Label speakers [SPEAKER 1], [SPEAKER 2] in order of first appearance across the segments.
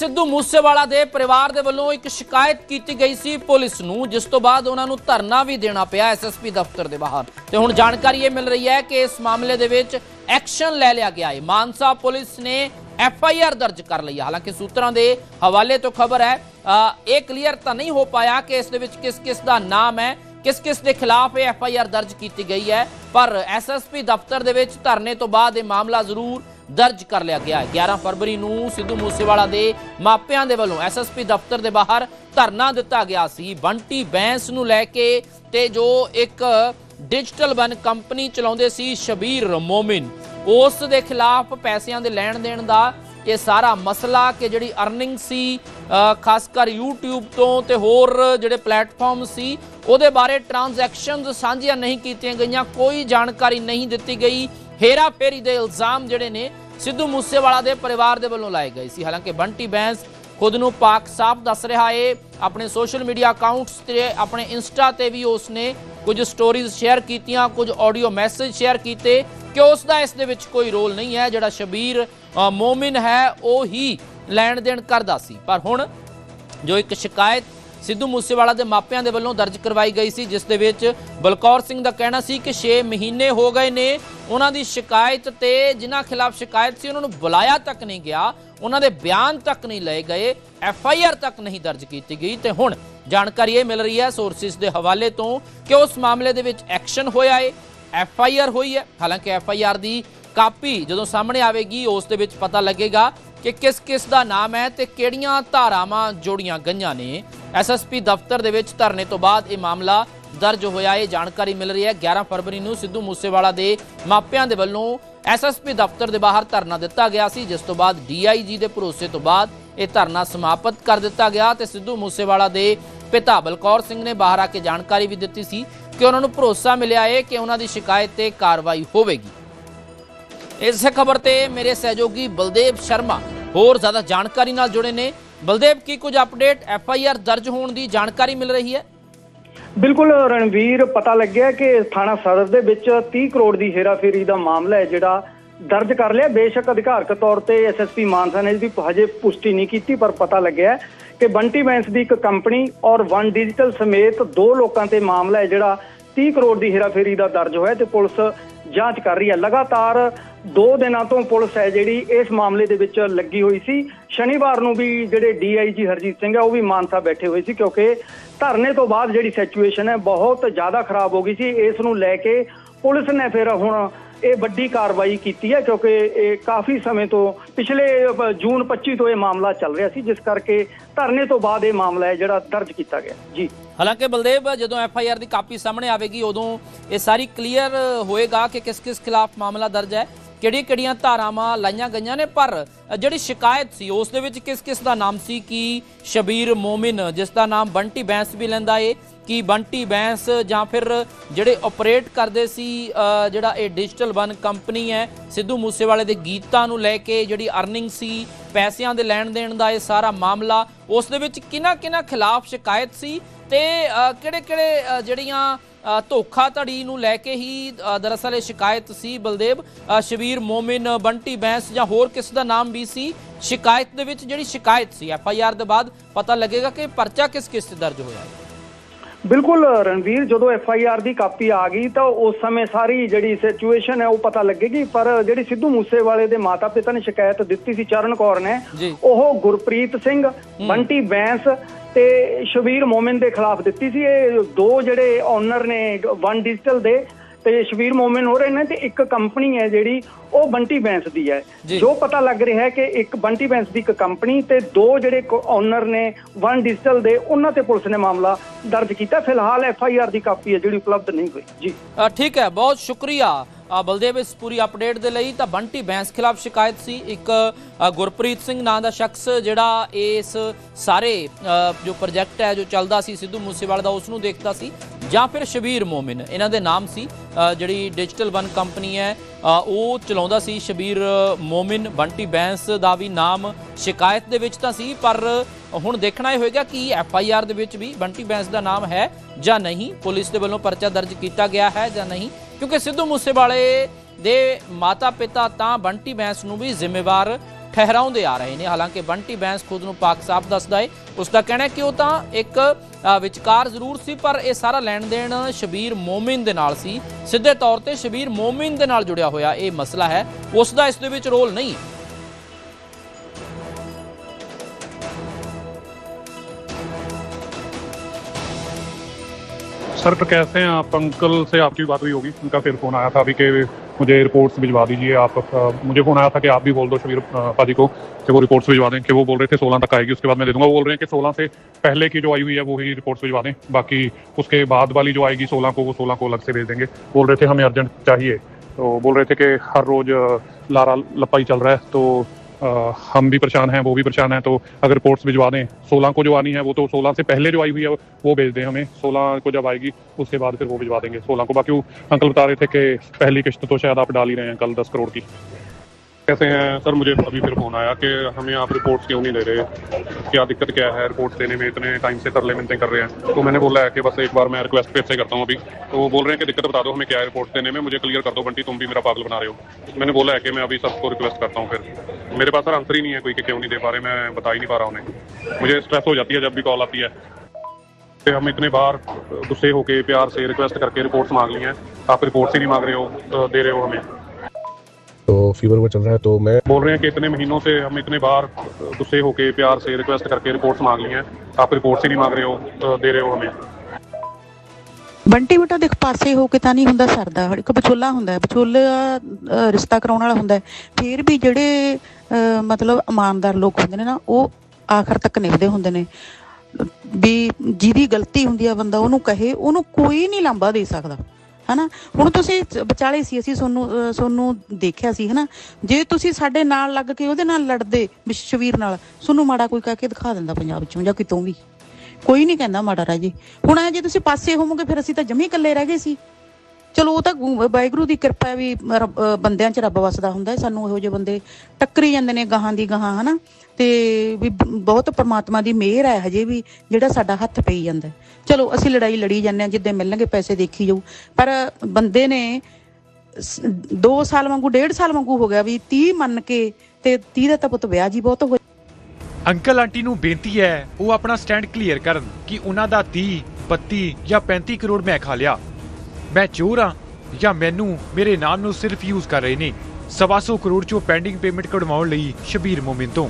[SPEAKER 1] ਸਿੱਧੂ ਮੂਸੇਵਾਲਾ ਦੇ ਪਰਿਵਾਰ ਦੇ ਵੱਲੋਂ ਇੱਕ ਸ਼ਿਕਾਇਤ ਕੀਤੀ ਗਈ ਸੀ ਪੁਲਿਸ ਨੂੰ ਜਿਸ ਤੋਂ ਬਾਅਦ ਉਹਨਾਂ ਨੂੰ ਧਰਨਾ ਵੀ ਦੇਣਾ ਪਿਆ ਐਸਐਸਪੀ ਦਫ਼ਤਰ ਦੇ ਬਾਹਰ। ਤੇ ਹੁਣ ਜਾਣਕਾਰੀ ਇਹ ਮਿਲ ਰਹੀ ਹੈ ਕਿ ਇਸ ਮਾਮਲੇ ਦੇ ਵਿੱਚ ਐਕਸ਼ਨ ਲੈ ਲਿਆ ਗਿਆ ਹੈ। ਮਾਨਸਾ ਪੁਲਿਸ ਨੇ ਐਫ ਆਈ ਆਰ ਦਰਜ ਕਰ ਲਈ ਹਾਲਾਂਕਿ ਸੂਤਰਾਂ ਦੇ ਹਵਾਲੇ ਤੋਂ ਖਬਰ ਹੈ ਅ, ਇਹ ਕਲੀਅਰ ਤਾਂ ਨਹੀਂ ਹੋ ਪਾਇਆ ਕਿ ਇਸ ਦੇ ਵਿੱਚ ਕਿਸ ਕਿਸ ਦਾ ਨਾਮ ਹੈ ਕਿਸ ਕਿਸ ਦੇ ਖਿਲਾਫ ਇਹ ਐਫ ਆਈ ਆਰ ਦਰਜ ਕੀਤੀ ਗਈ ਹੈ। ਪਰ ਐਸਐਸਪੀ ਦਫ਼ਤਰ ਦੇ ਵਿੱਚ ਧਰਨੇ ਤੋਂ ਬਾਅਦ ਇਹ ਮਾਮਲਾ ਜ਼ਰੂਰ ਦਰਜ ਕਰ ਲਿਆ ਗਿਆ ਹੈ। 11 ਫਰਵਰੀ ਨੂੰ ਸਿੱਧੂ ਮੂਸੇਵਾਲਾ ਦੇ ਮਾਪਿਆਂ ਦੇ ਵੱਲੋਂ ਐਸਐਸਪੀ ਦਫ਼ਤਰ ਦੇ ਬਾਹਰ ਧਰਨਾ ਦਿੱਤਾ ਗਿਆ ਸੀ। ਬੰਟੀ ਬੈਂਸ ਨੂੰ ਲੈ ਕੇ ਤੇ ਜੋ ਇੱਕ ਡਿਜੀਟਲ ਵਨ ਕੰਪਨੀ ਚਲਾਉਂਦੇ ਸੀ ਸ਼ਬੀਰ ਮੋਮਿਨ ਉਸ ਦੇ ਖਿਲਾਫ ਪੈਸਿਆਂ ਦੇ ਲੈਣ ਦੇਣ ਦਾ ਇਹ ਸਾਰਾ ਮਸਲਾ ਕਿ ਜਿਹੜੀ ਅਰਨਿੰਗ ਸੀ ਅ, ਖਾਸ ਕਰ YouTube ਤੋਂ ਤੇ ਹੋਰ ਜਿਹੜੇ ਪਲੇਟਫਾਰਮ ਸੀ ਉਹਦੇ ਬਾਰੇ ਟ੍ਰਾਂਜੈਕਸ਼ਨਸ ਸਾਂਝੀਆਂ ਨਹੀਂ ਕੀਤੀਆਂ ਗਈਆਂ ਕੋਈ ਜਾਣਕਾਰੀ ਨਹੀਂ ਦਿੱਤੀ ਗਈ। ਹੇਰਾ ਫੇਰੀ ਦੇ ਇਲਜ਼ਾਮ ਜਿਹੜੇ ਨੇ ਸਿੱਧੂ ਮੂਸੇਵਾਲਾ ਦੇ ਪਰਿਵਾਰ ਦੇ ਵੱਲੋਂ ਲਾਏ ਗਏ ਸੀ। ਹਾਲਾਂਕਿ ਬੰਟੀ ਬੈਂਸ ਖੁਦ ਨੂੰ ਪਾਕ ਸਾਫ਼ ਦੱਸ ਰਿਹਾ ਏ। ਆਪਣੇ ਸੋਸ਼ਲ ਮੀਡੀਆ ਅਕਾਊਂਟਸ ਤੇ, ਆਪਣੇ ਇੰਸਟਾ ਤੇ ਵੀ ਉਸਨੇ ਕੁਝ ਸਟੋਰੀਜ਼ ਸ਼ੇਅਰ ਕੀਤੀਆਂ, ਕੁਝ ਆਡੀਓ ਮੈਸੇਜ ਸ਼ੇਅਰ ਕੀਤੇ ਕਿ ਉਸ ਦਾ ਇਸ ਦੇ ਵਿੱਚ ਕੋਈ ਰੋਲ ਨਹੀਂ ਹੈ। ਜਿਹੜਾ ਸ਼ਬੀਰ ਮੋਮਿਨ ਹੈ, ਉਹ ਹੀ ਲੈਣ ਦੇਣ ਕਰਦਾ ਸੀ। ਪਰ ਹੁਣ ਜੋ ਇੱਕ ਸ਼ਿਕਾਇਤ ਸਿੱਧੂ ਮੂਸੇਵਾਲਾ ਦੇ ਮਾਪਿਆਂ ਦੇ ਵੱਲੋਂ ਦਰਜ ਕਰਵਾਈ ਗਈ ਸੀ, ਜਿਸ ਦੇ ਵਿੱਚ ਬਲਕੌਰ ਸਿੰਘ ਦਾ ਕਹਿਣਾ ਸੀ ਕਿ 6 ਮਹੀਨੇ ਹੋ ਗਏ ਨੇ। ਉਹਨਾਂ ਦੀ ਸ਼ਿਕਾਇਤ ਤੇ ਜਿਨ੍ਹਾਂ ਖਿਲਾਫ ਸ਼ਿਕਾਇਤ ਸੀ, ਉਹਨਾਂ ਨੂੰ ਬੁਲਾਇਆ ਤੱਕ ਨਹੀਂ ਗਿਆ। ਉਹਨਾਂ ਦੇ ਬਿਆਨ ਤੱਕ ਨਹੀਂ ਲਏ ਗਏ। ਐਫ ਆਈ ਆਰ ਤੱਕ ਨਹੀਂ ਦਰਜ ਕੀਤੀ ਗਈ। ਤੇ ਹੁਣ ਜਾਣਕਾਰੀ ਇਹ ਮਿਲ ਰਹੀ ਹੈ ਸੋਰਸਿਸ ਦੇ ਹਵਾਲੇ ਤੋਂ ਕਿ ਉਸ ਮਾਮਲੇ ਦੇ ਵਿੱਚ ਐਕਸ਼ਨ ਹੋਇਆ ਹੈ ਐਫ ਆਈ ਆਰ ਹੋਈ ਹੈ। ਹਾਲਾਂਕਿ ਐਫ ਆਈ ਆਰ ਦੀ ਕਾਪੀ ਜਦੋਂ ਸਾਹਮਣੇ ਆਵੇਗੀ, ਉਸ ਦੇ ਵਿੱਚ ਪਤਾ ਲੱਗੇਗਾ ਕਿ ਕਿਸ ਕਿਸ ਦਾ ਨਾਮ ਹੈ ਤੇ ਕਿਹੜੀਆਂ ਧਾਰਾਵਾਂ ਜੋੜੀਆਂ ਗਈਆਂ ਨੇ। ਐਸਐਸਪੀ ਦਫ਼ਤਰ ਦੇ ਵਿੱਚ ਧਰਨੇ ਤੋਂ ਬਾਅਦ ਇਹ ਮਾਮਲਾ ਦਰਜ ਹੋਇਆ। ਇਹ ਜਾਣਕਾਰੀ ਮਿਲ ਰਹੀ ਹੈ। 11 ਫਰਵਰੀ ਨੂੰ ਸਿੱਧੂ ਮੂਸੇਵਾਲਾ ਦੇ ਮਾਪਿਆਂ ਦੇ ਵੱਲੋਂ ਐਸਐਸਪੀ ਦਫ਼ਤਰ ਦੇ ਬਾਹਰ ਧਰਨਾ ਦਿੱਤਾ ਗਿਆ ਸੀ, ਜਿਸ ਤੋਂ ਬਾਅਦ ਡੀਆਈਜੀ ਦੇ ਭਰੋਸੇ ਤੋਂ ਬਾਅਦ ਇਹ ਧਰਨਾ ਸਮਾਪਤ ਕਰ ਦਿੱਤਾ ਗਿਆ ਤੇ ਸਿੱਧੂ ਮੂਸੇਵਾਲਾ ਦੇ ਪਿਤਾ ਬਲਕੌਰ ਸਿੰਘ ਨੇ ਬਾਹਰ ਆ ਕੇ ਜਾਣਕਾਰੀ ਵੀ ਦਿੱਤੀ ਸੀ ਕਿ ਉਹਨਾਂ ਨੂੰ ਭਰੋਸਾ ਮਿਲਿਆ ਹੈ ਕਿ ਉਹਨਾਂ ਦੀ ਸ਼ਿਕਾਇਤ ਤੇ ਕਾਰਵਾਈ ਹੋਵੇਗੀ। ਇਸ ਖਬਰ ਤੇ ਮੇਰੇ ਸਹਿਯੋਗੀ ਬਲਦੇਵ ਸ਼ਰਮਾ ਹੋਰ ਜ਼ਿਆਦਾ ਜਾਣਕਾਰੀ ਨਾਲ ਜੁੜੇ ਨੇ। ਬਲਦੇਵ ਕੀ ਕੁਝ ਅਪਡੇਟ ਐਫ ਆਈ ਆਰ ਦਰਜ ਹੋਣ ਦੀ ਜਾਣਕਾਰੀ ਮਿਲ ਰਹੀ ਹੈ
[SPEAKER 2] ਬਿਲਕੁਲ ਰਣਵੀਰ ਪਤਾ ਲੱਗਿਆ ਕਿ ਥਾਣਾ ਸਦਰ ਦੇ ਵਿੱਚ 30 ਕਰੋੜ ਦੀ ਹੇਰਾਫੇਰੀ ਦਾ ਮਾਮਲਾ ਹੈ ਜਿਹੜਾ ਦਰਜ ਕਰ ਲਿਆ ਬੇਸ਼ੱਕ ਅਧਿਕਾਰਕ ਤੌਰ ਤੇ ਐਸਐਸਪੀ ਮਾਨਸਾ ਨੇ ਇਹਦੀ ਹਜੇ ਪੁਸ਼ਟੀ ਨਹੀਂ ਕੀਤੀ ਪਰ ਪਤਾ ਲੱਗਿਆ ਕਿ ਬੰਟੀ ਬੈਂਸ ਦੀ ਇੱਕ ਕੰਪਨੀ ਔਰ ਵਨ ਡਿਜੀਟਲ ਸਮੇਤ ਦੋ ਲੋਕਾਂ ਤੇ ਮਾਮਲਾ ਹੈ ਜਿਹੜਾ 30 ਕਰੋੜ ਦੀ ਹੇਰਾਫੇਰੀ ਦਾ ਦਰਜ ਹੋਇਆ ਤੇ ਪੁਲਿਸ ਜਾਂਚ ਕਰ ਰਹੀ ਹੈ ਲਗਾਤਾਰ ਦੋ ਦਿਨਾਂ ਤੋਂ ਪੁਲਿਸ ਹੈ ਜਿਹੜੀ ਇਸ ਮਾਮਲੇ ਦੇ ਵਿੱਚ ਲੱਗੀ ਹੋਈ ਸੀ। ਸ਼ਨੀਵਾਰ ਨੂੰ ਵੀ ਜਿਹੜੇ ਡੀਆਈਜੀ ਹਰਜੀਤ ਸਿੰਘ ਹੈ ਉਹ ਵੀ ਮਾਨਸਾ ਬੈਠੇ ਹੋਏ ਸੀ ਕਿਉਂਕਿ ਧਰਨੇ ਤੋਂ ਬਾਅਦ ਜਿਹੜੀ ਸਿਚੁਏਸ਼ਨ ਹੈ ਬਹੁਤ ਜ਼ਿਆਦਾ ਖਰਾਬ ਹੋ ਗਈ ਸੀ। ਇਸ ਨੂੰ ਲੈ ਕੇ ਪੁਲਿਸ ਨੇ ਫਿਰ ਹੁਣ ਇਹ ਵੱਡੀ ਕਾਰਵਾਈ ਕੀਤੀ ਹੈ ਕਿਉਂਕਿ ਇਹ ਕਾਫੀ ਸਮੇਂ ਤੋਂ ਪਿਛਲੇ ਜੂਨ 25 ਤੋਂ ਇਹ ਮਾਮਲਾ ਚੱਲ ਰਿਹਾ ਸੀ, ਜਿਸ ਕਰਕੇ ਧਰਨੇ ਤੋਂ ਬਾਅਦ ਇਹ ਮਾਮਲਾ ਹੈ ਜਿਹੜਾ ਦਰਜ ਕੀਤਾ ਗਿਆ। ਜੀ।
[SPEAKER 1] ਹਾਲਾਂਕਿ ਬਲਦੇਵ, ਜਦੋਂ ਐਫ ਆਈ ਆਰ ਦੀ ਕਾਪੀ ਸਾਹਮਣੇ ਆਵੇਗੀ, ਉਦੋਂ ਇਹ ਸਾਰੀ ਕਲੀਅਰ ਹੋਏਗਾ ਕਿ ਕਿਸ ਕਿਸ ਖਿਲਾਫ ਮਾਮਲਾ ਦਰਜ ਹੈ। ਕਿਹੜੀਆਂ ਕਿਹੜੀਆਂ ਧਾਰਾਵਾਂ ਲਾਈਆਂ ਗਈਆਂ ਨੇ, ਪਰ ਜਿਹੜੀ ਸ਼ਿਕਾਇਤ ਸੀ, ਉਸ ਦੇ ਵਿੱਚ ਕਿਸ ਕਿਸ ਦਾ ਨਾਮ ਸੀ? ਕਿ ਸ਼ਬੀਰ ਮੋਮਿਨ, ਜਿਸ ਦਾ ਨਾਮ ਬੰਟੀ ਬੈਂਸ ਵੀ ਲੈਂਦਾ ਏ, ਕਿ ਬੰਟੀ ਬੈਂਸ ਜਾਂ ਫਿਰ ਜਿਹੜੇ ਆਪਰੇਟ ਕਰਦੇ ਸੀ ਜਿਹੜਾ ਇਹ ਡਿਜੀਟਲ ਵਨ ਕੰਪਨੀ ਹੈ, ਸਿੱਧੂ ਮੂਸੇਵਾਲੇ ਦੇ ਗੀਤਾਂ ਨੂੰ ਲੈ ਕੇ ਜਿਹੜੀ ਅਰਨਿੰਗ ਸੀ, ਪੈਸਿਆਂ ਦੇ ਲੈਣ ਦੇਣ ਦਾ ਇਹ ਸਾਰਾ ਮਾਮਲਾ, ਉਸ ਦੇ ਵਿੱਚ ਕਿਹਨਾਂ ਕਿਹਨਾਂ ਖਿਲਾਫ ਸ਼ਿਕਾਇਤ ਸੀ? ਤੇ ਕਿਹੜੇ ਕਿਹੜੇ ਜਿਹੜੀਆਂ ਧੋਖਾਧੜੀ ਨੂੰ ਲੈ ਕੇ ਹੀ ਦਰਅਸਲ ਇਹ ਸ਼ਿਕਾਇਤ ਸੀ ਬਲਦੇਵ। ਸ਼ਬੀਰ ਮੋਮਿਨ ਬੰਟੀ ਬੈਂਸ ਜਾਂ ਹੋਰ ਕਿਸ ਦਾ ਨਾਮ ਵੀ ਸੀ ਸ਼ਿਕਾਇਤ ਦੇ ਵਿੱਚ ਜਿਹੜੀ ਸ਼ਿਕਾਇਤ ਸੀ ਐਫ ਆਈ ਆਰ ਦੇ ਬਾਅਦ ਪਤਾ ਲੱਗੇਗਾ ਕਿ ਪਰਚਾ ਕਿਸ ਕਿਸ ਤੇ ਦਰਜ ਹੋਇਆ। ਹੈ
[SPEAKER 2] ਬਿਲਕੁਲ ਰਣਵੀਰ ਜਦੋਂ ਐਫ ਆਈ ਆਰ ਦੀ ਕਾਪੀ ਆ ਗਈ ਤਾਂ ਉਸ ਸਮੇਂ ਸਾਰੀ ਜਿਹੜੀ ਸਿਚੁਏਸ਼ਨ ਹੈ ਉਹ ਪਤਾ ਲੱਗੇਗੀ ਪਰ ਜਿਹੜੀ ਸਿੱਧੂ ਮੂਸੇਵਾਲੇ ਦੇ ਮਾਤਾ ਪਿਤਾ ਨੇ ਸ਼ਿਕਾਇਤ ਦਿੱਤੀ ਸੀ ਚਰਨ ਕੌਰ ਨੇ। ਉਹ ਗੁਰਪ੍ਰੀਤ ਸਿੰਘ ਬੰਟੀ ਬੈਂਸ ਤੇ ਸ਼ਬੀਰ ਮੋਮਿਨ ਦੇ ਖਿਲਾਫ ਦਿੱਤੀ ਸੀ। ਇਹ ਦੋ ਜਿਹੜੇ ਓਨਰ ਨੇ ਵਨ ਡਿਜੀਟਲ ਦੇ ਤੇ ਸ਼ਬੀਰ ਮੋਮਿਨ ਹੋ ਰਹੇ ਨੇ ਤੇ ਇੱਕ ਕੰਪਨੀ ਹੈ ਜਿਹੜੀ ਉਹ ਬੰਟੀ ਬੈਂਸ ਦੀ ਹੈ।
[SPEAKER 1] ਜੀ।
[SPEAKER 2] ਪਤਾ ਲੱਗ ਰਿਹਾ ਹੈ ਕਿ ਇੱਕ ਬੰਟੀ ਬੈਂਸ ਦੀ ਇੱਕ ਕੰਪਨੀ ਤੇ ਦੋ ਜਿਹੜੇ ਓਨਰ ਨੇ ਵਨ ਡਿਜੀਟਲ ਦੇ ਉਹਨਾਂ ਤੇ ਪੁਲਿਸ ਨੇ ਮਾਮਲਾ ਦਰਜ ਕੀਤਾ। ਫਿਲਹਾਲ ਐਫ ਆਈ ਆਰ ਦੀ ਕਾਪੀ ਹੈ ਜਿਹੜੀ ਉਪਲਬਧ ਨਹੀਂ ਹੋਈ। ਜੀ।
[SPEAKER 1] ਠੀਕ ਹੈ ਬਹੁਤ ਸ਼ੁਕਰੀਆ। ਬਲਦੇਵ, ਇਸ ਪੂਰੀ ਅਪਡੇਟ ਦੇ ਲਈ ਤਾਂ ਬੰਟੀ ਬੈਂਸ ਖਿਲਾਫ ਸ਼ਿਕਾਇਤ ਸੀ। ਇੱਕ ਗੁਰਪ੍ਰੀਤ ਸਿੰਘ ਨਾਂ ਦਾ ਸ਼ਖਸ ਜਿਹੜਾ ਇਸ ਸਾਰੇ ਜੋ ਪ੍ਰੋਜੈਕਟ ਹੈ, ਜੋ ਚੱਲਦਾ ਸੀ ਸਿੱਧੂ ਮੂਸੇਵਾਲੇ ਦਾ ਉਸ ਨੂੰ ਦੇਖਦਾ ਸੀ। ਜਾਂ ਫਿਰ ਸ਼ਬੀਰ ਮੋਮਿਨ, ਇਹਨਾਂ ਦੇ ਨਾਮ ਸੀ। ਜਿਹੜੀ ਡਿਜੀਟਲ ਵਨ ਕੰਪਨੀ ਹੈ ਉਹ ਚਲਾਉਂਦਾ ਸੀ ਸ਼ਬੀਰ ਮੋਮਿਨ। ਬੰਟੀ ਬੈਂਸ ਦਾ ਵੀ ਨਾਮ ਸ਼ਿਕਾਇਤ ਦੇ ਵਿੱਚ ਤਾਂ ਸੀ, ਪਰ ਹੁਣ ਦੇਖਣਾ ਇਹ ਹੋਏਗਾ ਕਿ ਐਫ ਆਈ ਆਰ ਦੇ ਵਿੱਚ ਵੀ ਬੰਟੀ ਬੈਂਸ ਦਾ ਨਾਮ ਹੈ ਜਾਂ ਨਹੀਂ। ਪੁਲਿਸ ਦੇ ਵੱਲੋਂ ਪਰਚਾ ਦਰਜ ਕੀਤਾ ਗਿਆ ਹੈ ਜਾਂ ਨਹੀਂ। ਕਿਉਂਕਿ ਸਿੱਧੂ ਮੂਸੇਵਾਲੇ ਦੇ ਮਾਤਾ ਪਿਤਾ ਤਾਂ ਬੰਟੀ ਬੈਂਸ ਨੂੰ ਵੀ ਜ਼ਿੰਮੇਵਾਰ ਠਹਿਰਾਉਂਦੇ ਆ ਰਹੇ ਨੇ। ਹਾਲਾਂਕਿ ਬੰਟੀ ਬੈਂਸ ਖੁਦ ਨੂੰ ਪਾਕ ਸਾਫ਼ ਦੱਸਦਾ ਏ। ਉਸ ਦਾ ਕਹਿਣਾ ਹੈ ਕਿ ਉਹ ਤਾਂ ਇੱਕ ਵਿਚਕਾਰ ਜ਼ਰੂਰ ਸੀ, ਪਰ ਇਹ ਸਾਰਾ ਲੈਣ ਦੇਣ ਸ਼ਬੀਰ ਮੋਮਿਨ ਦੇ ਨਾਲ ਸੀ। ਸਿੱਧੇ ਤੌਰ ਤੇ ਸ਼ਬੀਰ ਮੋਮਿਨ ਦੇ ਨਾਲ ਜੁੜਿਆ ਹੋਇਆ ਇਹ ਮਸਲਾ ਹੈ। ਉਸ ਦਾ ਇਸ ਦੇ ਵਿੱਚ ਰੋਲ ਨਹੀਂ।
[SPEAKER 3] सर तो कैसे हैं आप अंकल से आपकी बात हुई होगी उनका फिर फ़ोन आया था अभी कि मुझे रिपोर्ट्स भिजवा दीजिए आप अ, मुझे फ़ोन आया था कि आप भी बोल दो शबीर पाजी को कि वो रिपोर्ट्स भिजवा दें कि वो बोल रहे थे सोलह तक आएगी उसके बाद मैं दे दूँगा। वो बोल रहे हैं कि सोलह से पहले की जो आई हुई है वो ही रिपोर्ट्स भिजवा दें बाकी उसके बाद वाली जो आएगी सोलह को वो सोलह को अलग से भेज देंगे। बोल रहे थे हमें अर्जेंट चाहिए तो बोल रहे थे कि हर रोज लारा लपाई चल रहा है तो अ, हम भी परेशान हैं वो भी परेशान हैं तो अगर रिपोर्ट्स भिजवा दें सोलह को जो आनी है वो तो सोलह से पहले जो आई हुई है वो भेज दें हमें सोलह को जब आएगी उसके बाद फिर वो भिजवा देंगे सोलह को। बाकी अंकल बता रहे थे कि पहली किस्त तो शायद आप डाल ही रहे हैं कल दस करोड़ की। कैसे हैं? सर, मुझे अभी फिर फ़ोन आया कि हमें आप रिपोर्ट्स क्यों नहीं दे रहे? क्या दिक्कत क्या है रिपोर्ट्स देने में? इतने टाइम से तरले मिनते कर रहे हैं। तो मैंने बोला है कि बस एक बार मैं रिक्वेस्ट फिर से करता हूँ अभी। तो वो बोल रहे हैं कि दिक्कत बता दो हमें क्या है रिपोर्ट्स देने में। मुझे क्लियर कर दो, बंटी, तुम भी मेरा पागल बना रहे हो। मैंने बोला है कि मैं अभी सबको रिक्वेस्ट करता हूँ फिर। मेरे पास सर आंसर ही नहीं है कोई कि क्यों नहीं दे पा रहे। मैं बता ही नहीं पा रहा उन्हें। मुझे स्ट्रेस हो जाती है जब भी कॉल आती है। कि हम इतने बार गुस्से होके, प्यार से रिक्वेस्ट करके रिपोर्ट्स मांग ली हैं। आप रिपोर्ट्स ही नहीं मांग रहे हो तो दे रहे हो हमें।
[SPEAKER 4] फीवर वो चल रहा है तो मैं
[SPEAKER 3] बोल रहे हैं कि इतने महीनों से हम इतने बार गुस्से होके प्यार से रिक्वेस्ट करके रिपोर्ट्स मांग ली हैं आप रिपोर्ट्स ही नहीं मांग रहे हो तो दे रहे हो हमें
[SPEAKER 5] ਬੰਟੀ ਬੇਟਾ ਦੇਖ ਪਾਸੇ ਹੋ ਕੇ ਤਾਂ ਨਹੀਂ ਹੁੰਦਾ ਸਰਦਾ ਇੱਕ ਵਿਚੋਲਾ ਹੁੰਦਾ ਹੈ ਵਿਚੋਲਾ ਅਹ, ਰਿਸ਼ਤਾ ਕਰਾਉਣ ਵਾਲਾ ਹੁੰਦਾ ਹੈ ਫਿਰ ਵੀ ਜਿਹੜੇ ਅਹ, ਮਤਲਬ ਇਮਾਨਦਾਰ ਲੋਕ ਹੁੰਦੇ ਨੇ ਨਾ ਉਹ ਆਖਰ ਤੱਕ ਨਿਭਦੇ ਹੁੰਦੇ ਨੇ ਵੀ ਜਿਹਦੀ ਗਲਤੀ ਹੁੰਦੀ ਆ ਬੰਦਾ ਉਹਨੂੰ ਕਹੇ ਉਹਨੂੰ ਕੋਈ ਨਹੀਂ ਲਾਂਭਾ ਦੇ ਸਕਦਾ ਹਨਾ? ਹੁਣ ਤੁਸੀਂ ਵਿਚਾਲੇ ਸੀ ਅਸੀਂ ਤੁਹਾਨੂੰ ਅਹ, ਤੁਹਾਨੂੰ ਦੇਖਿਆ ਸੀ ਹਨਾ? ਜੇ ਤੁਸੀਂ ਸਾਡੇ ਨਾਲ ਲੱਗ ਕੇ ਉਹਦੇ ਨਾਲ ਲੜਦੇ ਵਿਸ਼ਵੀਰ ਨਾਲ ਤੁਹਾਨੂੰ ਮਾੜਾ ਕੋਈ ਕਹਿ ਕੇ ਦਿਖਾ ਦਿੰਦਾ ਪੰਜਾਬ ਚੋਂ ਜਾਂ ਕਿਤੋਂ ਵੀ। ਕੋਈ ਨਹੀਂ ਕਹਿੰਦਾ ਮਾੜਾ ਰਾਜੀ। ਹੁਣ ਐ ਜੇ ਤੁਸੀਂ ਪਾਸੇ ਹੋਵੋਗੇ ਫਿਰ ਅਸੀਂ ਤਾਂ ਜਮੀ ਇਕੱਲੇ ਰਹਿ ਗਏ ਸੀ। ਚਲੋ, ਉਹ ਤਾਂ ਗੁ- ਵਾਹਿਗੁਰੂ ਦੀ ਕਿਰਪਾ ਵੀ ਬੰਦਿਆਂ 'ਚ ਰੱਬ ਵਸਦਾ ਹੁੰਦਾ ਹੈ। ਸਾਨੂੰ ਇਹੋ ਜਿਹੇ ਬੰਦੇ ਟੱਕਰੀ ਜਾਂਦੇ ਨੇ ਗਾਹਾਂ ਦੀ ਗਾਹਾਂ, ਹਨਾ? ਤੇ ਵੀ ਬਹੁਤ ਪ੍ਰਮਾਤਮਾ ਦੀ ਮਿਹਰ ਹੈ ਹਜੇ ਵੀ, ਜਿਹੜਾ ਸਾਡਾ ਹੱਥ ਪਈ ਜਾਂਦਾ ਚਲੋ, ਅਸੀਂ ਲੜਾਈ ਲੜੀ ਜਾਂਦੇ ਹਾਂ, ਜਿੱਦੇ ਮਿਲਣਗੇ ਪੈਸੇ ਦੇਖੀ ਜਾਊ। ਪਰ ਬੰਦੇ ਨੇ 2 ਸਾਲ ਵਾਂਗੂ, ਡੇਢ ਸਾਲ ਵਾਂਗੂ ਹੋ ਗਿਆ ਵੀ 30 ਮੰਨ ਕੇ ਤੇ 30 ਦਾ ਤਾਂ ਪੁੱਤ ਵਿਆਹ ਜੀ ਬਹੁਤ ਹੋ
[SPEAKER 6] ਅੰਕਲ ਆਂਟੀ ਨੂੰ ਬੇਨਤੀ ਹੈ, ਉਹ ਆਪਣਾ ਸਟੈਂਡ ਕਲੀਅਰ ਕਰਨ ਕਿ ਉਹਨਾਂ ਦਾ 30 32 ਜਾਂ 35 ਕਰੋੜ ਮੈਂ ਖਾ ਲਿਆ। ਮੈਂ ਚੋਰ ਹਾਂ ਜਾਂ ਮੈਨੂੰ ਮੇਰੇ ਨਾਮ ਨੂੰ ਸਿਰਫ ਯੂਜ਼ ਕਰ ਰਹੇ ਨੇ। ਸਵਾ ਸੌ ਕਰੋੜ ਚੋਂ ਪੈਂਡਿੰਗ ਪੇਮੈਂਟ ਕਢਵਾਉਣ ਲਈ ਸ਼ਬੀਰ ਮੋਮਿਨ ਤੋਂ।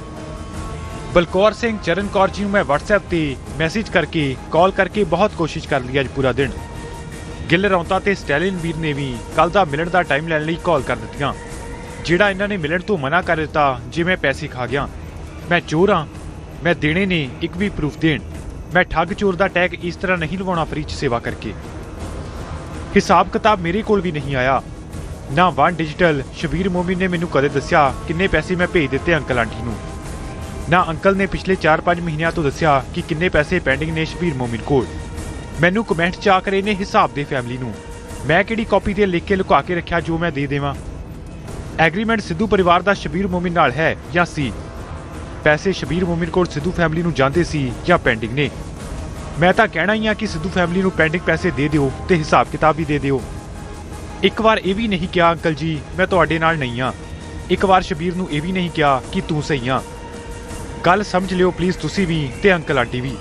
[SPEAKER 6] ਬਲਕੌਰ ਸਿੰਘ ਚਰਨ ਕੌਰ ਜੀ ਨੂੰ ਮੈਂ WhatsApp ਤੇ ਮੈਸੇਜ ਕਰਕੇ ਕਾਲ ਕਰਕੇ ਬਹੁਤ ਕੋਸ਼ਿਸ਼ ਕਰ ਲਈ ਅੱਜ ਪੂਰਾ ਦਿਨ। ਗਿੱਲ ਰੌਂਤਾ ਤੇ ਸਟੈਲਿਨ ਵੀਰ ਨੇ ਵੀ ਕੱਲ ਦਾ ਮਿਲਣ ਦਾ ਟਾਈਮ ਲੈਣ ਲਈ ਕਾਲ ਕਰ ਦਿੱਤੀਆਂ। ਜਿਹੜਾ ਇਹਨਾਂ ਨੇ ਮਿਲਣ ਤੋਂ ਮਨਾ ਕਰ ਦਿੱਤਾ, ਜੇ ਮੈਂ ਪੈਸੇ ਖਾ ਗਿਆ। ਮੈਂ ਚੋਰ ਹਾਂ, ਮੈਂ ਦੇਣੇ ਨੇ ਇੱਕ ਵੀ ਪ੍ਰੂਫ ਦੇਣ। ਮੈਂ ਠੱਗ ਚੋਰ ਦਾ ਟੈਗ ਇਸ ਤਰ੍ਹਾਂ ਨਹੀਂ ਲਵਾਉਣਾ ਫਰੀ ਚ ਸੇਵਾ ਕਰਕੇ। ਹਿਸਾਬ ਕਿਤਾਬ ਮੇਰੇ ਕੋਲ ਵੀ ਨਹੀਂ ਆਇਆ। ਨਾ ਵਨ ਡਿਜੀਟਲ ਸ਼ਬੀਰ ਮੋਮਿਨ ਨੇ ਮੈਨੂੰ ਕਦੇ ਦੱਸਿਆ ਕਿੰਨੇ ਪੈਸੇ ਮੈਂ ਭੇਜ ਦਿੱਤੇ ਅੰਕਲ ਆਂਟੀ ਨੂੰ। ਨਾ ਅੰਕਲ ਨੇ ਪਿਛਲੇ 4-5 ਮਹੀਨਿਆਂ ਤੋਂ ਦੱਸਿਆ ਕਿ ਕਿੰਨੇ ਪੈਸੇ ਪੈਂਡਿੰਗ ਨੇ ਸ਼ਬੀਰ ਮੋਮਿਨ ਕੋਲ। ਮੈਨੂੰ ਕਮੈਂਟ ਚ ਆ ਕਰ ਨੇ ਹਿਸਾਬ ਦੇ ਫੈਮਿਲੀ ਨੂੰ। ਮੈਂ ਕਿਹੜੀ ਕਾਪੀ ਤੇ ਲਿਖ ਕੇ ਲੁਕਾ ਕੇ ਰੱਖਿਆ ਜੋ ਮੈਂ ਦੇ ਦੇਵਾਂ? ਐਗਰੀਮੈਂਟ ਸਿੱਧੂ ਪਰਿਵਾਰ ਦਾ ਸ਼ਬੀਰ ਮੋਮਿਨ ਨਾਲ ਹੈ ਜਾਂ ਸੀ? ਪੈਸੇ ਸ਼ਬੀਰ ਮੋਮਿਨ ਕੋਲ ਸਿੱਧੂ ਫੈਮਿਲੀ ਨੂੰ ਜਾਂਦੇ ਸੀ ਜਾਂ ਪੈਂਡਿੰਗ ਨੇ? ਮੈਂ ਤਾਂ ਕਹਿਣਾ ਹੀ ਆ ਕਿ ਸਿੱਧੂ ਫੈਮਿਲੀ ਨੂੰ ਪੈਂਡਿੰਗ ਪੈਸੇ ਦੇ ਦਿਓ ਤੇ ਹਿਸਾਬ ਕਿਤਾਬ ਵੀ ਦੇ ਦਿਓ। ਇੱਕ ਵਾਰ ਇਹ ਵੀ ਨਹੀਂ ਕਿਹਾ, ਅੰਕਲ ਜੀ, ਮੈਂ ਤੁਹਾਡੇ ਨਾਲ ਨਹੀਂ ਆ। ਇੱਕ ਵਾਰ ਸ਼ਬੀਰ ਨੂੰ ਇਹ ਵੀ ਨਹੀਂ ਕਿਹਾ ਕਿ ਤੂੰ ਸਹੀ ਆ। ਗੱਲ ਸਮਝ ਲਿਓ ਪਲੀਜ਼ ਤੁਸੀਂ ਵੀ ਤੇ ਅੰਕਲ ਆਂਟੀ ਵੀ।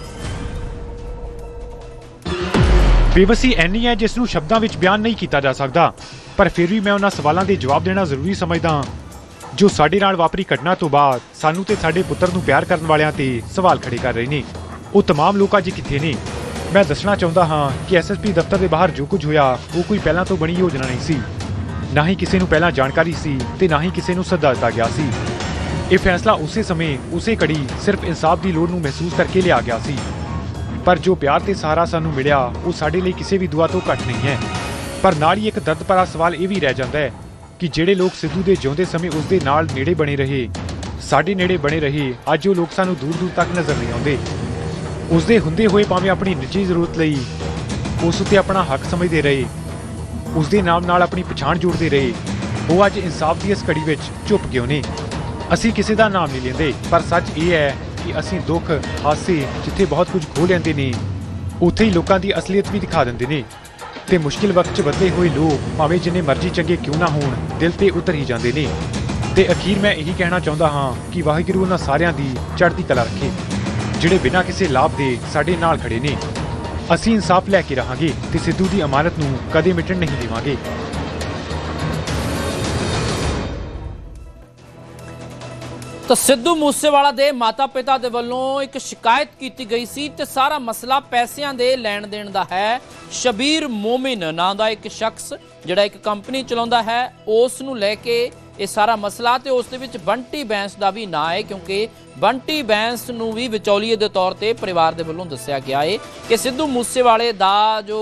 [SPEAKER 6] ਬੇਬਸੀ ਐਨੀ ਹੈ ਜਿਸ ਨੂੰ ਸ਼ਬਦਾਂ ਵਿੱਚ ਬਿਆਨ ਨਹੀਂ ਕੀਤਾ ਜਾ ਸਕਦਾ। ਪਰ ਫਿਰ ਵੀ ਮੈਂ ਉਹਨਾਂ ਸਵਾਲਾਂ ਦੇ ਜਵਾਬ ਦੇਣਾ ਜ਼ਰੂਰੀ ਸਮਝਦਾ ਹਾਂ। ਜੋ ਸਾਡੇ ਨਾਲ ਵਾਪਰੀ ਘਟਨਾ ਤੋਂ ਬਾਅਦ ਸਾਨੂੰ ਤੇ ਸਾਡੇ ਪੁੱਤਰ ਨੂੰ ਪਿਆਰ ਕਰਨ ਵਾਲਿਆਂ ਤੇ ਸਵਾਲ ਖੜੇ ਕਰ ਰਹੇ ਨੇ। ਉਹ तमाम ਲੋਕ ਅੱਜ ਕਿੱਥੇ ਨੇ ਮੈਂ ਦੱਸਣਾ ਚਾਹੁੰਦਾ ਹਾਂ ਕਿ ਐਸਐਸਪੀ ਦਫ਼ਤਰ ਦੇ ਬਾਹਰ ਜੋ ਕੁਝ ਹੋਇਆ ਉਹ ਕੋਈ ਪਹਿਲਾਂ ਤੋਂ ਬਣੀ ਯੋਜਨਾ ਨਹੀਂ ਸੀ ਨਾ ਹੀ ਕਿਸੇ ਨੂੰ ਪਹਿਲਾਂ ਜਾਣਕਾਰੀ ਸੀ ਤੇ ਨਾ ਹੀ ਕਿਸੇ ਨੂੰ ਸੱਦਾ ਦਿੱਤਾ ਗਿਆ ਸੀ ਇਹ ਫੈਸਲਾ ਉਸੇ ਸਮੇਂ ਉਸੇ ਘੜੀ ਸਿਰਫ ਇਨਸਾਫ ਦੀ ਲੋੜ ਨੂੰ ਮਹਿਸੂਸ ਕਰਕੇ ਲਿਆ ਗਿਆ ਸੀ ਪਰ ਜੋ ਪਿਆਰ ਤੇ ਸਹਾਰਾ ਸਾਨੂੰ ਮਿਲਿਆ ਉਹ ਸਾਡੇ ਲਈ ਕਿਸੇ ਵੀ ਦੁਆ ਤੋਂ ਘੱਟ ਨਹੀਂ ਹੈ ਪਰ ਨਾਲ ਹੀ ਇੱਕ ਦਰਦ ਭਰਾ ਸਵਾਲ ਇਹ ਵੀ ਰਹਿ ਜਾਂਦਾ ਹੈ ਕਿ ਜਿਹੜੇ ਲੋਕ ਸਿੱਧੂ ਦੇ ਜਿਉਂਦੇ ਸਮੇਂ ਉਸ ਦੇ ਨਾਲ ਨੇੜੇ ਬਣੇ ਰਹੇ ਸਾਡੇ ਨੇੜੇ ਬਣੇ ਰਹੇ ਅੱਜ ਉਹ ਲੋਕ ਸਾਨੂੰ ਦੂਰ ਦੂਰ ਤੱਕ ਨਜ਼ਰ ਨਹੀਂ ਆਉਂਦੇ ਉਸ ਦੇ ਹੁੰਦੇ ਹੋਏ ਭਾਵੇਂ ਆਪਣੀ ਨਿੱਜੀ ਜ਼ਰੂਰਤ ਲਈ ਉਸ ਉੱਤੇ ਆਪਣਾ ਹੱਕ ਸਮਝਦੇ ਰਹੇ ਉਸ ਦੇ ਨਾਮ ਨਾਲ ਆਪਣੀ ਪਛਾਣ ਜੋੜਦੇ ਰਹੇ, ਉਹ ਅੱਜ ਇਨਸਾਫ ਦੀ ਇਸ ਘੜੀ ਵਿੱਚ ਚੁੱਪ ਕਿਉਂ ਨੇ? ਅਸੀਂ ਕਿਸੇ ਦਾ ਨਾਮ ਨਹੀਂ ਲੈਂਦੇ, ਪਰ ਸੱਚ ਇਹ ਹੈ ਕਿ ਅਸੀਂ ਦੁੱਖ, ਹਾਸੇ ਜਿੱਥੇ ਬਹੁਤ ਕੁਝ ਖੋ ਲੈਂਦੇ ਨੇ, ਉੱਥੇ ਹੀ ਲੋਕਾਂ ਦੀ ਅਸਲੀਅਤ ਵੀ ਦਿਖਾ ਦਿੰਦੇ ਨੇ ਤੇ ਮੁਸ਼ਕਿਲ ਵਕਤ 'ਚ ਬਦਲੇ ਹੋਏ ਲੋਕ ਭਾਵੇਂ ਜਿੰਨੇ ਮਰਜ਼ੀ ਚੰਗੇ ਕਿਉਂ ਨਾ ਹੋਣ, ਦਿਲ ਤੇ ਉਤਰ ਹੀ ਜਾਂਦੇ ਨੇ। ਤੇ ਅਖੀਰ ਮੈਂ ਇਹੀ ਕਹਿਣਾ ਚਾਹੁੰਦਾ ਹਾਂ ਕਿ ਵਾਹਿਗੁਰੂ ਉਹਨਾਂ ਸਾਰਿਆਂ ਦੀ ਚੜ੍ਹਦੀ ਕਲਾ ਰੱਖੇ। ਜਿਹੜੇ ਬਿਨਾਂ ਕਿਸੇ ਲਾਭ ਦੇ ਸਾਡੇ ਨਾਲ ਖੜੇ ਨੇ। ਅਸੀਂ ਇਨਸਾਫ ਲੈ ਕੇ ਰਹਾਂਗੇ ਤੇ ਸਿੱਧੂ ਦੀ ਅਮਾਨਤ ਨੂੰ ਕਦੇ ਮਿਟਣ ਨਹੀਂ ਦੇਵਾਂਗੇ।
[SPEAKER 1] ਤਾਂ ਸਿੱਧੂ ਮੂਸੇਵਾਲਾ ਦੇ ਮਾਤਾ-ਪਿਤਾ ਦੇ ਵੱਲੋਂ ਇੱਕ ਸ਼ਿਕਾਇਤ ਕੀਤੀ ਗਈ ਸੀ ਤੇ ਸਾਰਾ ਮਸਲਾ ਪੈਸਿਆਂ ਦੇ ਲੈਣ ਦੇਣ ਦਾ ਹੈ। ਸ਼ਬੀਰ ਮੋਮਿਨ ਨਾਂ ਦਾ ਇੱਕ ਸ਼ਖਸ ਜਿਹੜਾ ਇੱਕ ਕੰਪਨੀ ਚਲਾਉਂਦਾ ਹੈ, ਉਸ ਨੂੰ ਲੈ ਕੇ ਇਹ ਸਾਰਾ ਮਸਲਾ ਤੇ ਉਸ ਦੇ ਵਿੱਚ ਬੰਟੀ ਬੈਂਸ ਦਾ ਵੀ ਨਾਂ ਹੈ, ਕਿਉਂਕਿ ਬੰਟੀ ਬੈਂਸ ਨੂੰ ਵੀ ਵਿਚੌਲੀਏ ਦੇ ਤੌਰ ਤੇ ਪਰਿਵਾਰ ਦੇ ਵੱਲੋਂ ਦੱਸਿਆ ਗਿਆ ਹੈ ਕਿ ਸਿੱਧੂ ਮੂਸੇਵਾਲੇ ਦਾ ਜੋ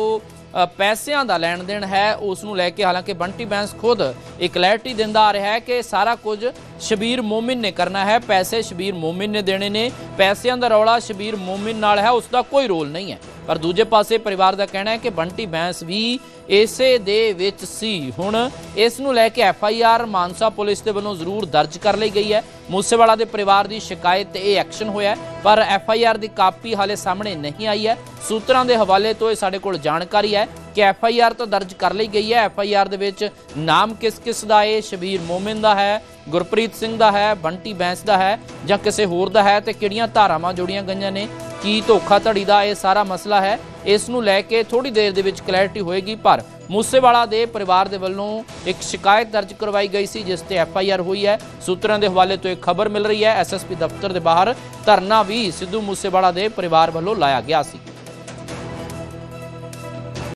[SPEAKER 1] ਪੈਸਿਆਂ ਦਾ ਲੈਣ ਦੇਣ ਹੈ, ਉਸ ਨੂੰ ਲੈ ਕੇ ਹਾਲਾਂਕਿ ਬੰਟੀ ਬੈਂਸ ਖੁਦ ਇਹ ਕਲੈਰਿਟੀ ਦਿੰਦਾ ਆ ਰਿਹਾ ਹੈ ਕਿ ਸਾਰਾ ਕੁਝ ਸ਼ਬੀਰ ਮੋਮਿਨ ਨੇ ਕਰਨਾ ਹੈ। ਪੈਸੇ ਸ਼ਬੀਰ ਮੋਮਿਨ ਨੇ ਦੇਣੇ ਨੇ। ਪੈਸਿਆਂ ਦਾ ਰੌਲਾ ਸ਼ਬੀਰ ਮੋਮਿਨ ਨਾਲ ਹੈ ਉਸ ਦਾ ਕੋਈ ਰੋਲ ਨਹੀਂ ਹੈ। ਪਰ ਦੂਜੇ ਪਾਸੇ ਪਰਿਵਾਰ ਦਾ ਕਹਿਣਾ ਹੈ ਕਿ ਬੰਟੀ ਬੈਂਸ ਵੀ ਇਸੇ ਦੇ ਵਿੱਚ ਸੀ। ਹੁਣ ਇਸ ਨੂੰ ਲੈ ਕੇ F I R Mansa police ਦੇ ਵੱਲੋਂ ਜ਼ਰੂਰ ਦਰਜ ਕਰ ਲਈ ਗਈ ਹੈ। ਮੂਸੇਵਾਲਾ ਦੇ ਪਰਿਵਾਰ ਦੀ ਸ਼ਿਕਾਇਤ ਤੇ ਇਹ ਐਕਸ਼ਨ ਹੋਇਆ ਪਰ ਐਫ ਆਈ ਆਰ ਦੀ ਕਾਪੀ ਹਾਲੇ ਸਾਹਮਣੇ ਨਹੀਂ ਆਈ ਹੈ। ਸੂਤਰਾਂ ਦੇ ਹਵਾਲੇ ਤੋਂ ਇਹ ਸਾਡੇ ਕੋਲ ਜਾਣਕਾਰੀ ਹੈ ਕਿ ਐਫ ਆਈ ਆਰ ਤਾਂ ਦਰਜ ਕਰ ਲਈ ਗਈ ਹੈ। ਐਫ ਆਈ ਆਰ ਦੇ ਵਿੱਚ ਨਾਮ ਕਿਸ ਕਿਸ ਦਾ ਹੈ, ਸ਼ਬੀਰ ਮੋਮਿਨ ਦਾ ਹੈ ਗੁਰਪ੍ਰੀਤ ਸਿੰਘ ਦਾ ਹੈ, ਬੰਟੀ ਬੈਂਸ ਦਾ ਹੈ ਜਾਂ ਕਿਸੇ ਹੋਰ ਦਾ ਹੈ ਤੇ ਕਿਹੜੀਆਂ ਧਾਰਾਵਾਂ ਜੋੜੀਆਂ ਗਈਆਂ ਨੇ, ਕੀ ਧੋਖਾਧੜੀ ਦਾ ਇਹ ਸਾਰਾ ਮਸਲਾ ਹੈ, ਇਸ ਨੂੰ ਲੈ ਕੇ ਥੋੜੀ ਦੇਰ ਦੇ ਵਿੱਚ ਕਲੈਰਿਟੀ ਹੋਏਗੀ, ਪਰ ਮੂਸੇਵਾਲਾ ਦੇ ਪਰਿਵਾਰ ਦੇ ਵੱਲੋਂ ਇੱਕ ਸ਼ਿਕਾਇਤ ਦਰਜ ਕਰਵਾਈ ਗਈ ਸੀ, ਜਿਸ ਤੇ ਐਫ ਆਈ ਆਰ ਹੋਈ ਹੈ। ਸੂਤਰਾਂ ਦੇ ਹਵਾਲੇ ਤੋਂ ਇੱਕ ਖਬਰ ਮਿਲ ਰਹੀ ਹੈ ਐਸ ਐਸ ਪੀ ਦਫ਼ਤਰ ਦੇ ਬਾਹਰ ਧਰਨਾ ਵੀ ਸਿੱਧੂ ਮੂਸੇਵਾਲਾ ਦੇ ਪਰਿਵਾਰ ਵੱਲੋਂ ਲਾਇਆ ਗਿਆ ਸੀ।